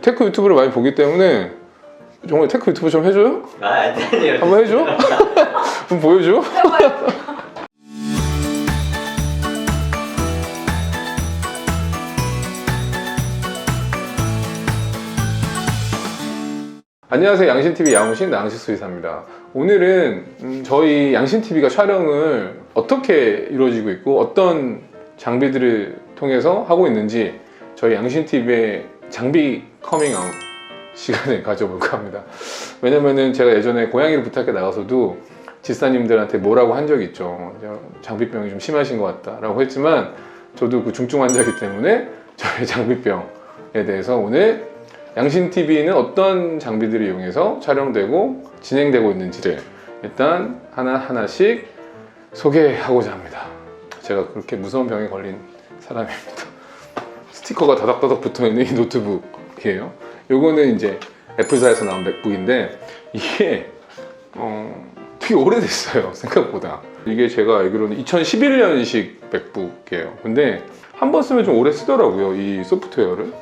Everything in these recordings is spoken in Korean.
테크 유튜브를 많이 보기 때문에 정말 테크 유튜브 좀 해줘요? 아, 아니에요. 한번 해줘? 한번 보여줘? 안녕하세요. 양신TV 양우신 낭시수의사입니다. 오늘은 음, 저희 양신TV가 촬영을 어떻게 이루어지고 있고 어떤 장비들을 통해서 하고 있는지 저희 양신TV의 장비 커밍아웃 시간을 가져볼까 합니다. 왜냐면은 제가 예전에 고양이를 부탁해 나가서도 지사님들한테 뭐라고 한 적이 있죠. 장비병이 좀 심하신 것 같다 라고 했지만 저도 그 중증 환자이기 때문에 저의 장비병에 대해서 오늘 양신TV는 어떤 장비들을 이용해서 촬영되고 진행되고 있는지를 일단 하나하나씩 소개하고자 합니다. 제가 그렇게 무서운 병에 걸린 사람입니다. 스티커가 다닥다닥 붙어 있는 이 노트북 이에요. 요거는 이제 애플사에서 나온 맥북인데 이게 어, 되게 오래됐어요 생각보다. 이게 제가 알기로는 2011년식 맥북이에요. 근데 한 번 쓰면 좀 오래 쓰더라고요 이 소프트웨어를.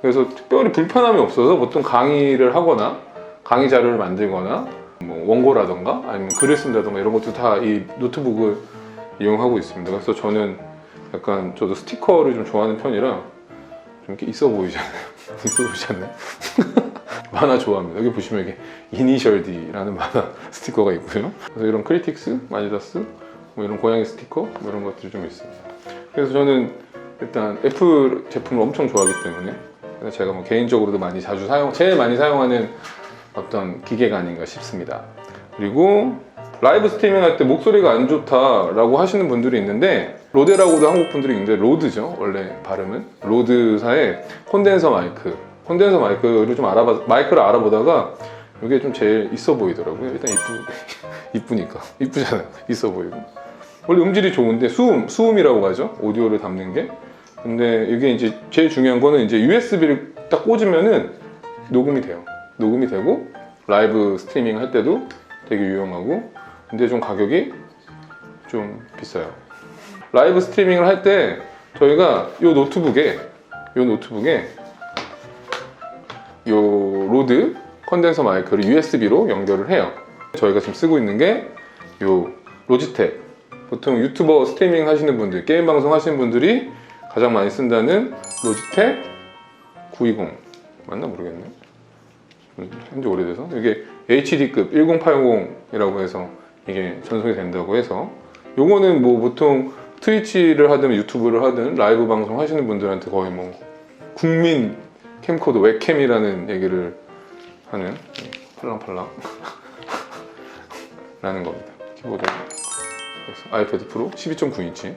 그래서 특별히 불편함이 없어서 보통 강의를 하거나 강의 자료를 만들거나 뭐 원고라던가 아니면 글을 쓴다던가 이런 것도 다 이 노트북을 이용하고 있습니다. 그래서 저는 약간 저도 스티커를 좀 좋아하는 편이라 좀 이렇게 있어 보이잖아요. 않나요? 만화 좋아합니다. 여기 보시면 이게 이니셜 D라는 만화 스티커가 있고요. 그래서 이런 크리틱스, 마니다스, 뭐 이런 고양이 스티커 뭐 이런 것들이 좀 있습니다. 그래서 저는 일단 애플 제품을 엄청 좋아하기 때문에 제가 뭐 개인적으로도 많이 자주 사용, 제일 많이 사용하는 어떤 기계가 아닌가 싶습니다. 그리고 라이브 스트리밍 할 때 목소리가 안 좋다라고 하시는 분들이 있는데 로데라고도 한국 분들이 있는데 로드죠. 원래 발음은. 로드사의 콘덴서 마이크. 콘덴서 마이크를 좀 알아봐 마이크를 알아보다가 이게 좀 제일 있어 보이더라고요. 일단 이쁘 이쁘니까. 이쁘잖아요. 있어 보이고. 원래 음질이 좋은데 수음 수음이라고 하죠. 오디오를 담는 게. 근데 이게 이제 제일 중요한 거는 이제 USB를 딱 꽂으면은 녹음이 돼요. 녹음이 되고 라이브 스트리밍 할 때도 되게 유용하고. 근데 좀 가격이 좀 비싸요. 라이브 스트리밍을 할 때 저희가 이 노트북에 이 노트북에 이 로드 컨덴서 마이크를 USB로 연결을 해요. 저희가 지금 쓰고 있는 게 이 로지텍 보통 유튜버 스트리밍 하시는 분들 게임 방송 하시는 분들이 가장 많이 쓴다는 로지텍 920 맞나 모르겠네. 현재 오래돼서 이게 HD급 1080이라고 해서 이게 전송이 된다고 해서 요거는 뭐 보통 트위치를 하든 유튜브를 하든 라이브 방송 하시는 분들한테 거의 뭐 국민 캠코더 웹캠이라는 얘기를 하는 팔랑팔랑 라는 겁니다. 키보드. 아이패드 프로 12.9인치.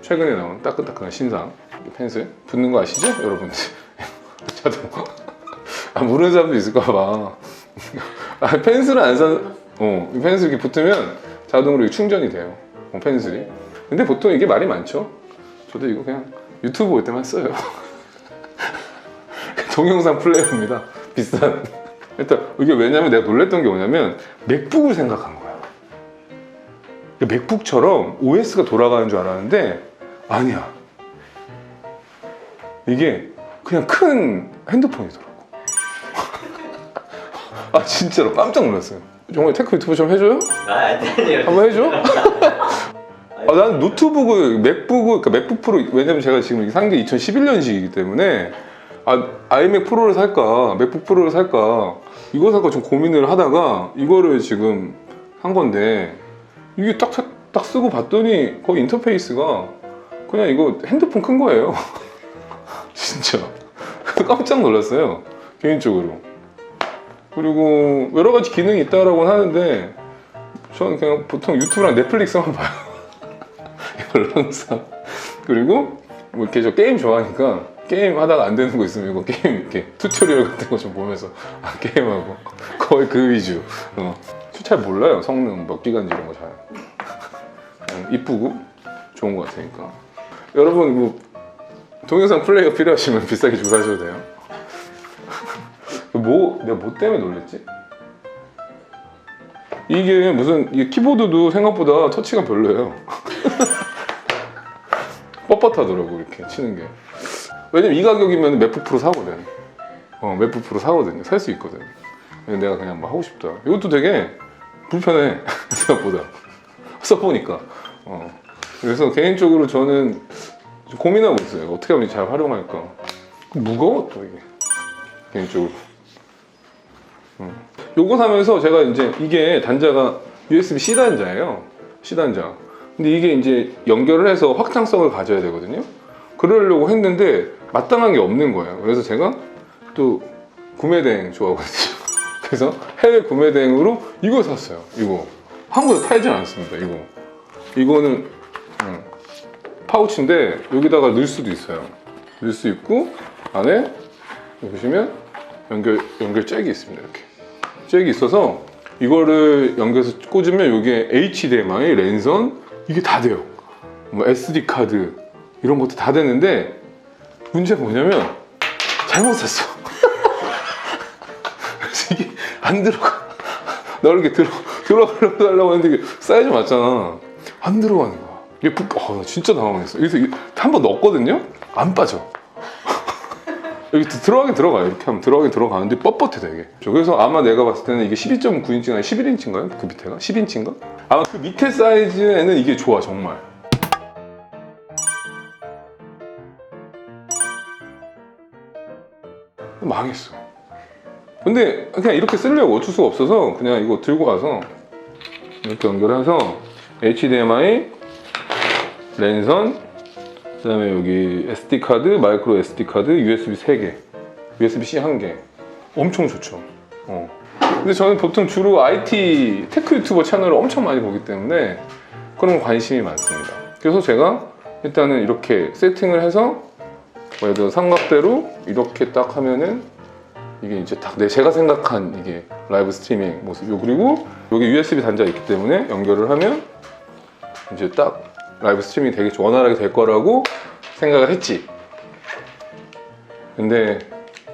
최근에 나온 따끈따끈한 신상. 이 펜슬. 붙는 거 아시죠? 여러분들. 자동 아 모르는 사람도 있을까봐. 아, 펜슬은 안 사, 어, 이 펜슬 이렇게 붙으면 자동으로 충전이 돼요. 어, 펜슬이. 근데 보통 이게 말이 많죠. 저도 이거 그냥 유튜브 볼 때만 써요. 동영상 플레이어입니다. 비싼. 일단 이게 왜냐면 내가 놀랬던 게 뭐냐면 맥북을 생각한 거야. 맥북처럼 OS가 돌아가는 줄 알았는데 아니야. 이게 그냥 큰 핸드폰이더라고. 아 진짜로 깜짝 놀랐어요. 정말 테크 유튜브 좀 해줘요? 아, 아니에요. 한번 해줘? 아, 난 노트북을 맥북을 그러니까 맥북 프로 왜냐면 제가 지금 산 게 2011년식이기 때문에 아 아이맥 프로를 살까 맥북 프로를 살까 이거 살까 좀 고민을 하다가 이거를 지금 한 건데 이게 딱 딱 쓰고 봤더니 거의 인터페이스가 그냥 이거 핸드폰 큰 거예요. 진짜 깜짝 놀랐어요 개인적으로. 그리고 여러 가지 기능이 있다라고 하는데 저는 그냥 보통 유튜브랑 넷플릭스만 봐요. 이걸 항상. 그리고 뭐 이렇게 저 게임 좋아하니까 게임 하다가 안 되는 거 있으면 이거 게임 이렇게 튜토리얼 같은 거 좀 보면서 아, 게임하고 거의 그 위주. 어. 잘 몰라요 성능 몇 기간지 이런 거 잘. 그냥 이쁘고 좋은 거 같으니까. 여러분 뭐 동영상 플레이어 필요하시면 비싸게 주고 사셔도 돼요. 뭐 내가 뭐 때문에 놀랬지? 이게 무슨 이 키보드도 생각보다 터치가 별로예요. 뻣뻣하더라고 이렇게 치는 게. 왜냐면 이 가격이면 맥북 프로 사거든. 어, 맥북 프로 사거든요. 살 수 있거든. 근데 내가 그냥 막 하고 싶다. 이것도 되게 불편해. 생각보다. 써보니까. 어. 그래서 개인적으로 저는 좀 고민하고 있어요. 어떻게 하면 잘 활용할까. 무거워 또 이게. 개인적으로. 음. 요거 사면서 제가 이제 이게 단자가 USB-C 단자예요. C 단자. 근데 이게 이제 연결을 해서 확장성을 가져야 되거든요. 그러려고 했는데 마땅한 게 없는 거예요. 그래서 제가 또 구매 대행 좋아하거든요. 그래서 해외 구매 대행으로 이거 샀어요. 이거 한국에 팔지 않았습니다. 이거 이거는 음, 파우치인데 여기다가 넣을 수도 있어요. 넣을 수 있고 안에 보시면 연결 연결 잭이 있습니다. 이렇게 잭이 있어서 이거를 연결해서 꽂으면 이게 HDMI, 랜선 이게 다 돼요. 뭐 SD 카드 이런 것도 다 되는데 문제가 뭐냐면 잘못 샀어. 그래서 이게 안 들어가. 나 이렇게 들어 들어가려고 했는데 이게 사이즈 맞잖아. 안 들어가는 거야. 이게 부... 아, 나 진짜 당황했어. 그래서 한 번 넣었거든요. 안 빠져. 여기 들- 들어가긴 들어가요. 이렇게 하면 들어가긴 들어가는데 뻣뻣해 되게. 그래서 아마 내가 봤을 때는 이게 12.9인치가 11인치인가요? 그 밑에가? 10인치인가? 아마 그 밑에 사이즈에는 이게 좋아 정말. 망했어. 근데 그냥 이렇게 쓰려고 어쩔 수가 없어서 그냥 이거 들고 가서 이렇게 연결해서 HDMI, 랜선, 그 다음에 여기 SD 카드, 마이크로 SD 카드, USB 3개, USB-C 1개. 엄청 좋죠. 어. 근데 저는 보통 주로 IT 테크 유튜버 채널을 엄청 많이 보기 때문에 그런 관심이 많습니다. 그래서 제가 일단은 이렇게 세팅을 해서 예를 들어 삼각대로 이렇게 딱 하면은 이게 이제 딱 내 제가 생각한 이게 라이브 스트리밍 모습. 요 그리고 여기 USB 단자 있기 때문에 연결을 하면 이제 딱 라이브 스트리밍이 되게 원활하게 될 거라고 생각을 했지. 근데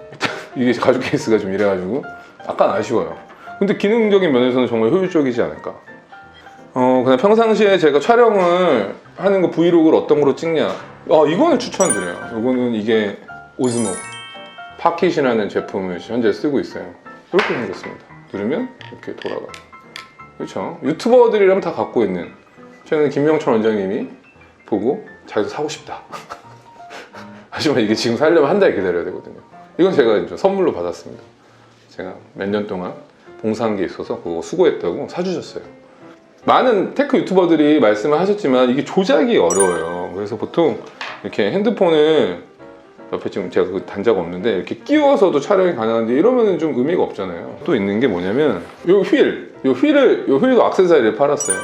이게 가죽 케이스가 좀 이래가지고 약간 아쉬워요. 근데 기능적인 면에서는 정말 효율적이지 않을까. 어 그냥 평상시에 제가 촬영을 하는 거 브이로그를 어떤 거로 찍냐. 어 이거는 추천드려요. 이거는 이게 오즈모 파킷이라는 제품을 현재 쓰고 있어요. 이렇게 생겼습니다. 누르면 이렇게 돌아가. 그렇죠. 유튜버들이라면 다 갖고 있는. 최근에 김명철 원장님이 보고 자기도 사고 싶다. 하지만 이게 지금 살려면 한 달 기다려야 되거든요. 이건 제가 선물로 받았습니다. 제가 몇 년 동안 봉사한 게 있어서 그거 수고했다고 사주셨어요. 많은 테크 유튜버들이 말씀을 하셨지만 이게 조작이 어려워요. 그래서 보통 이렇게 핸드폰을 옆에 지금 제가 그 단자가 없는데 이렇게 끼워서도 촬영이 가능한데 이러면은 좀 의미가 없잖아요. 또 있는 게 뭐냐면 요 휠, 요 휠을 요 휠도 악세사리를 팔았어요.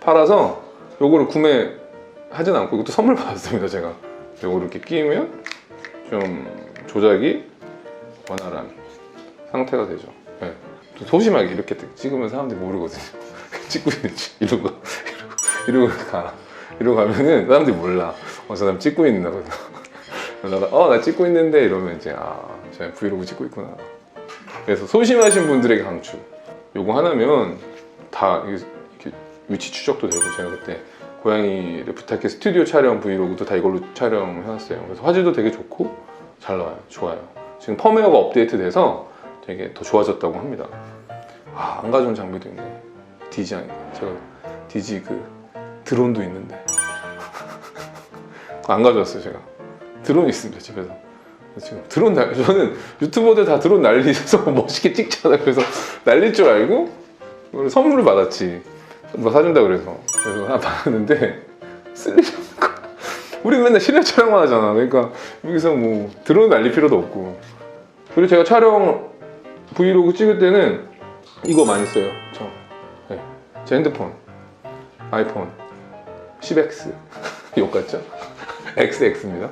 팔아서 요거를 구매하진 않고 이것도 선물 받았습니다 제가. 요거를 이렇게 끼우면 좀 조작이 원활한 상태가 되죠. 네. 또 소심하게 이렇게 찍으면 사람들이 모르거든요. 찍고 있는지 이러고 이러고 이러고 가 이러고 가면은 사람들이 몰라. 어, 저 사람 찍고 있나 보다. 그러다가 어나 찍고 있는데 이러면 이제 아 제가 브이로그 찍고 있구나. 그래서 소심하신 분들에게 강추. 요거 하나면 다 위치 추적도 되고 제가 그때 고양이를 부탁해 스튜디오 촬영 브이로그도 다 이걸로 촬영해놨어요. 그래서 화질도 되게 좋고 잘 나와요. 좋아요. 지금 펌웨어가 업데이트 돼서 되게 더 좋아졌다고 합니다. 아, 안 가져온 장비도 있네. 디지 아니 제가 디지 그 드론도 있는데 안 가져왔어요 제가. 드론 있습니다 집에서. 지금 드론 날 저는 유튜버들 다 드론 날리셔서 멋있게 찍잖아. 그래서 날릴 줄 알고 선물을 받았지. 뭐 사준다 그래서 그래서 하나 받았는데 쓸리는 거. 우리 맨날 실내 촬영만 하잖아. 그러니까 여기서 뭐 드론 날릴 필요도 없고. 그리고 제가 촬영 브이로그 찍을 때는 이거 많이 써요. 저. 네. 제 핸드폰. 아이폰 10X. 욕 같죠? XX입니다.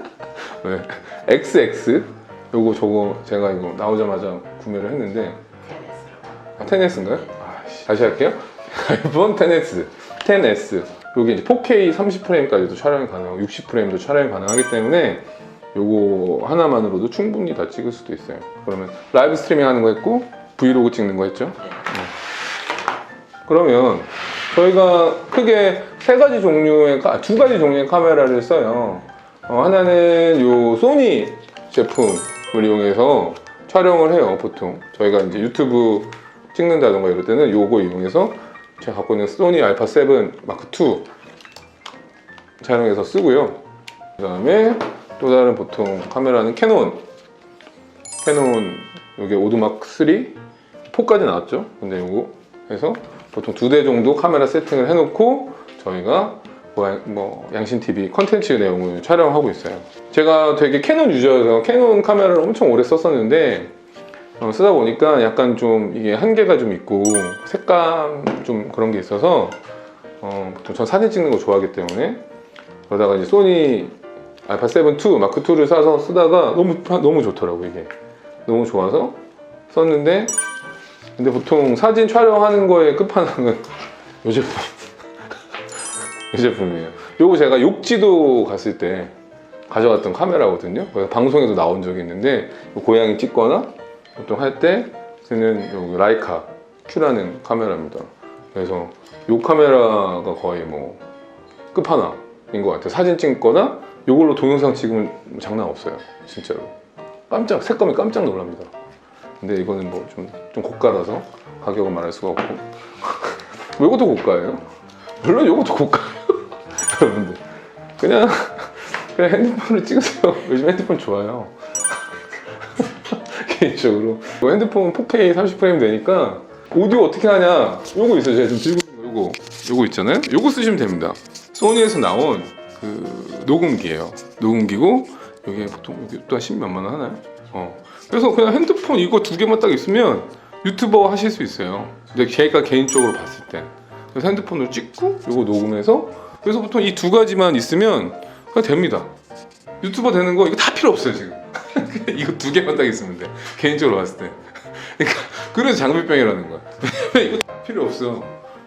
네. XX. 요거 저거 제가 이거 나오자마자 구매를 했는데 아, 10S인가요? 아, 씨. 다시 할게요. 아이폰 10S. 10S. 여기 이제 4K 30프레임까지도 촬영이 가능하고 60프레임도 촬영이 가능하기 때문에 요거 하나만으로도 충분히 다 찍을 수도 있어요. 그러면 라이브 스트리밍 하는 거 했고 브이로그 찍는 거 했죠? 네. 그러면 저희가 크게 세 가지 종류의 카- 두 가지 종류의 카메라를 써요. 어, 하나는 요 소니 제품 이용해서 촬영을 해요 보통 저희가 이제 유튜브 찍는다던가 이럴 때는 요거 이용해서 제가 갖고 있는 소니 알파 7 마크 2 촬영해서 쓰고요. 그 다음에 또 다른 보통 카메라는 캐논. 캐논 요게 오드마크 3 4까지 나왔죠? 근데 요거 해서 보통 두 대 정도 카메라 세팅을 해놓고 저희가 뭐, 뭐 양신 TV 컨텐츠 내용을 촬영하고 있어요. 제가 되게 캐논 유저여서 캐논 카메라를 엄청 오래 썼었는데 어, 쓰다 보니까 약간 좀 이게 한계가 좀 있고 색감 좀 그런 게 있어서 어, 전 사진 찍는 거 좋아하기 때문에 그러다가 이제 소니 알파 7 2 마크 2를 사서 쓰다가 너무 너무 좋더라고 이게 너무 좋아서 썼는데 근데 보통 사진 촬영하는 거의 끝판왕은 이 제품 이 제품이에요. 요거 제가 욕지도 갔을 때 가져갔던 카메라거든요. 방송에도 나온 적이 있는데 요 고양이 찍거나 보통 할 때 쓰는 요 라이카 Q라는 카메라입니다. 그래서 요 카메라가 거의 뭐 끝판왕인 것 같아요. 사진 찍거나 요걸로 동영상 찍으면 장난 없어요. 진짜로. 깜짝 색감이 깜짝 놀랍니다. 근데 이거는 뭐 좀 좀 고가라서 가격은 말할 수가 없고 뭐 이것도 고가예요? 물론 이것도 고가예요 여러분들 그냥 그냥 핸드폰을 찍으세요 요즘 핸드폰 좋아요 개인적으로 뭐 핸드폰 4K 30프레임 되니까 오디오 어떻게 하냐 요거 있어요 제가 지금 들고 있는 거 요거 요거 있잖아요 요거 쓰시면 됩니다 소니에서 나온 그 녹음기예요 녹음기고 이게 보통 이게 또한 10몇만 원 하나요? 어. 그래서 그냥 핸드폰 이거 두 개만 딱 있으면 유튜버 하실 수 있어요. 근데 제가 개인적으로 봤을 때 그래서 핸드폰으로 찍고 이거 녹음해서 그래서 보통 이 두 가지만 있으면 그냥 됩니다. 유튜버 되는 거 이거 다 필요 없어요 지금. 그냥 이거 두 개만 딱 있으면 돼. 개인적으로 봤을 때. 그러니까 그래서 장비병이라는 거야. 이거 다 필요 없어.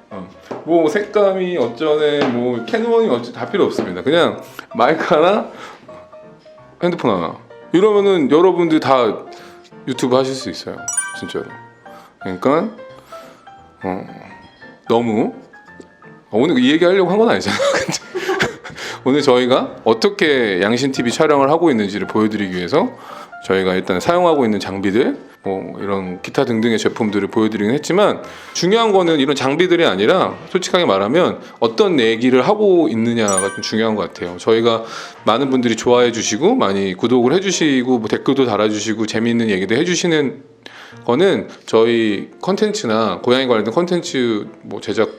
어. 뭐 색감이 어쩌네, 뭐 캐논이 어쩌 다 필요 없습니다. 그냥 마이크 하나, 핸드폰 하나. 이러면은 여러분들 다 유튜브 하실 수 있어요. 진짜로. 그러니까 어, 너무 어, 오늘 이 얘기 하려고 한 건 아니잖아요. 근데 오늘 저희가 어떻게 양신 TV 촬영을 하고 있는지를 보여드리기 위해서 저희가 일단 사용하고 있는 장비들 뭐 이런 기타 등등의 제품들을 보여드리긴 했지만 중요한 거는 이런 장비들이 아니라 솔직하게 말하면 어떤 얘기를 하고 있느냐가 좀 중요한 것 같아요. 저희가 많은 분들이 좋아해 주시고 많이 구독을 해주시고 뭐 댓글도 달아주시고 재미있는 얘기도 해주시는 거는 저희 컨텐츠나 고양이 관련된 컨텐츠 뭐 제작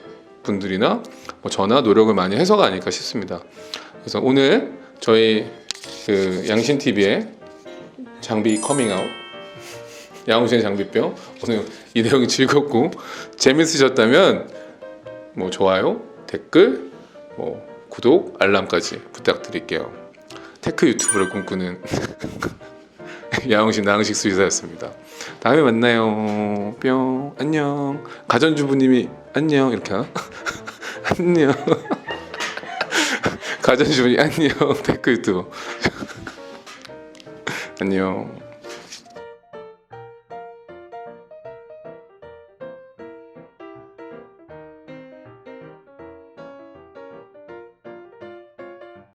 분들이나 뭐 저나 노력을 많이 해서가 아닐까 싶습니다. 그래서 오늘 저희 그 양신 TV의 장비 커밍아웃 양호신의 장비병 오늘 이 내용이 즐겁고 재밌으셨다면 뭐 좋아요 댓글 뭐 구독 알람까지 부탁드릴게요. 테크 유튜브를 꿈꾸는 야옹신 나흥식 수의사였습니다. 다음에 만나요. 뿅. 안녕. 가전주부님이 안녕 이렇게 하나? 안녕. 가전주부님 안녕. 댓글 유튜버. 안녕.